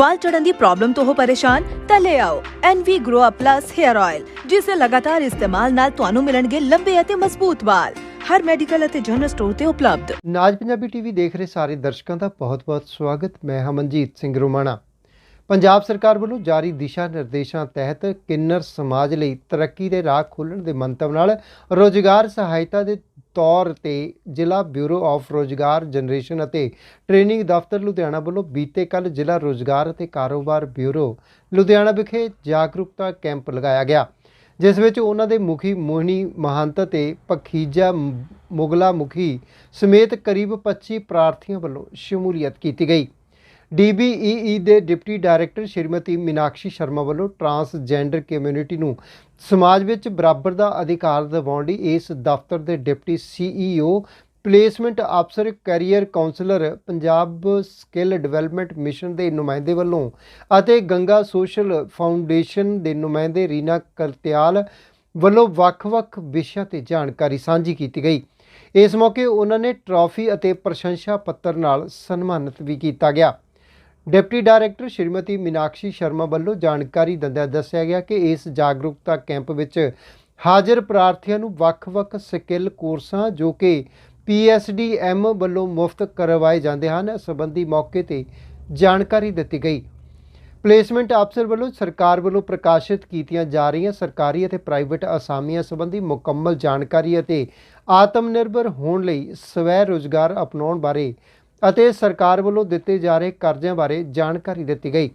ਵਾਲ ਚੜਨ ਦੀ ਪ੍ਰੋਬਲਮ ਤੋਂ ਹੋ ਪਰੇਸ਼ਾਨ, ਤਾਂ ਲੈ ਆਓ NV Grow Up Plus Hair Oil ਜਿਸ ਦੇ ਲਗਾਤਾਰ ਇਸਤੇਮਾਲ ਨਾਲ ਤੁਹਾਨੂੰ ਮਿਲਣਗੇ ਲੰਬੇ ਅਤੇ ਮਜ਼ਬੂਤ ਵਾਲ। ਹਰ ਮੈਡੀਕਲ ਅਤੇ ਜਨਰਲ ਸਟੋਰ ਤੇ ਉਪਲਬਧ। ਨਾਜ ਪੰਜਾਬੀ ਟੀਵੀ ਦੇਖ ਰਹੇ ਸਾਰੇ ਦਰਸ਼ਕਾਂ ਦਾ ਬਹੁਤ-ਬਹੁਤ ਸਵਾਗਤ। ਮੈਂ ਹਮਨਜੀਤ ਸਿੰਘ ਰੋਮਾਣਾ। ਪੰਜਾਬ ਸਰਕਾਰ ਵੱਲੋਂ ਜਾਰੀ ਦਿਸ਼ਾ ਨਿਰਦੇਸ਼ਾਂ ਤਹਿਤ ਕਿੰਨਰ ਸਮਾਜ ਲਈ ਤਰੱਕੀ ਦੇ ਰਾਹ ਖੋਲਣ ਦੇ ਮੰਤਵ ਨਾਲ ਰੋਜ਼ਗਾਰ ਸਹਾਇਤਾ ਦੇ ਤੌਰ ਤੇ ਜ਼ਿਲ੍ਹਾ ਬਿਊਰੋ ਆਫ ਰੋਜ਼ਗਾਰ ਜਨਰੇਸ਼ਨ ਅਤੇ ਟ੍ਰੇਨਿੰਗ ਦਫ਼ਤਰ ਲੁਧਿਆਣਾ ਵੱਲੋਂ ਬੀਤੇ ਕੱਲ ਜ਼ਿਲ੍ਹਾ ਰੋਜ਼ਗਾਰ ਅਤੇ ਕਾਰੋਬਾਰ ਬਿਊਰੋ ਲੁਧਿਆਣਾ ਵਿਖੇ ਜਾਗਰੂਕਤਾ ਕੈਂਪ ਲਗਾਇਆ ਗਿਆ, ਜਿਸ ਵਿੱਚ ਉਹਨਾਂ ਦੇ ਮੁਖੀ ਮੋਹਣੀ ਮਹੰਤ ਤੇ ਪਖੀਜਾ ਮੁਗਲਾ ਮੁਖੀ ਸਮੇਤ ਕਰੀਬ 25 ਪ੍ਰਾਰਥੀਆਂ ਵੱਲੋਂ ਸ਼ਮੂਲੀਅਤ ਕੀਤੀ ਗਈ। ਡੀਬੀਈਈ ਦੇ ਡਿਪਟੀ ਡਾਇਰੈਕਟਰ ਸ਼੍ਰੀਮਤੀ ਮੀਨਾਕਸ਼ੀ ਸ਼ਰਮਾ ਵੱਲੋਂ ਟਰਾਂਸਜੈਂਡਰ ਕਮਿਊਨਿਟੀ ਨੂੰ ਸਮਾਜ ਵਿੱਚ ਬਰਾਬਰ ਦਾ ਅਧਿਕਾਰ ਦਿਵਾਉਣ ਲਈ ਇਸ ਦਫ਼ਤਰ ਦੇ ਡਿਪਟੀ ਸੀਈਓ ਪਲੇਸਮੈਂਟ ਅਫਸਰ, career counsellor, Punjab skill development mission ਦੇ ਨੁਮਾਇੰਦੇ ਵੱਲੋਂ ਅਤੇ ਗੰਗਾ ਸੋਸ਼ਲ ਫਾਊਂਡੇਸ਼ਨ ਦੇ ਨੁਮਾਇੰਦੇ ਰੀਨਾ ਕਰਤਿਆਲ ਵੱਲੋਂ ਵੱਖ-ਵੱਖ ਵਿਸ਼ਿਆਂ ਤੇ ਜਾਣਕਾਰੀ ਸਾਂਝੀ ਕੀਤੀ ਗਈ। ਇਸ ਮੌਕੇ ਉਹਨਾਂ ਨੇ ਟਰਾਫੀ ਅਤੇ ਪ੍ਰਸ਼ੰਸਾ ਪੱਤਰ ਨਾਲ ਸਨਮਾਨਿਤ ਵੀ ਕੀਤਾ ਗਿਆ। ਡਿਪਟੀ ਡਾਇਰੈਕਟਰ ਸ਼੍ਰੀਮਤੀ ਮੀਨਾਕਸ਼ੀ ਸ਼ਰਮਾ ਵੱਲੋਂ ਜਾਣਕਾਰੀ ਦਿੰਦਿਆਂ ਦੱਸਿਆ ਗਿਆ ਕਿ ਇਸ ਜਾਗਰੂਕਤਾ ਕੈਂਪ ਵਿੱਚ ਹਾਜ਼ਰ ਪ੍ਰਾਰਥੀਆਂ ਨੂੰ ਵੱਖ-ਵੱਖ ਸਕਿੱਲ ਕੋਰਸਾਂ ਜੋ ਕਿ ਪੀਐਸਡੀਐਮ ਵੱਲੋਂ ਮੁਫਤ ਕਰਵਾਏ ਜਾਂਦੇ ਹਨ ਸੰਬੰਧੀ ਮੌਕੇ ਤੇ ਜਾਣਕਾਰੀ ਦਿੱਤੀ ਗਈ। ਪਲੇਸਮੈਂਟ ਅਫਸਰ ਵੱਲੋਂ ਸਰਕਾਰ ਵੱਲੋਂ ਪ੍ਰਕਾਸ਼ਿਤ ਕੀਤੀਆਂ ਜਾ ਰਹੀਆਂ ਸਰਕਾਰੀ ਅਤੇ ਪ੍ਰਾਈਵੇਟ ਅਸਾਮੀਆਂ ਸੰਬੰਧੀ ਮੁਕੰਮਲ ਜਾਣਕਾਰੀ ਅਤੇ ਆਤਮ ਨਿਰਭਰ ਹੋਣ ਲਈ ਸਵੈ ਰੋਜ਼ਗਾਰ ਅਪਣਾਉਣ ਬਾਰੇ ਅਤੇ ਸਰਕਾਰ ਵੱਲੋਂ ਦਿੱਤੇ ਜਾ ਰਹੇ ਕਰਜ਼ਿਆਂ ਬਾਰੇ ਜਾਣਕਾਰੀ ਦਿੱਤੀ ਗਈ।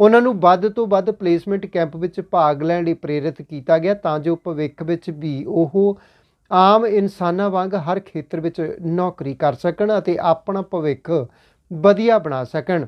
ਉਹਨਾਂ ਨੂੰ ਵੱਧ ਤੋਂ ਵੱਧ ਪਲੇਸਮੈਂਟ ਕੈਂਪ ਵਿੱਚ ਭਾਗ ਲੈਣ ਲਈ ਪ੍ਰੇਰਿਤ ਕੀਤਾ ਗਿਆ ਤਾਂ ਜੋ ਭਵਿੱਖ ਵਿੱਚ ਵੀ ਉਹ ਆਮ ਇਨਸਾਨਾਂ ਵਾਂਗ ਹਰ ਖੇਤਰ ਵਿੱਚ ਨੌਕਰੀ ਕਰ ਸਕਣ ਅਤੇ ਆਪਣਾ ਭਵਿੱਖ ਵਧੀਆ ਬਣਾ ਸਕਣ।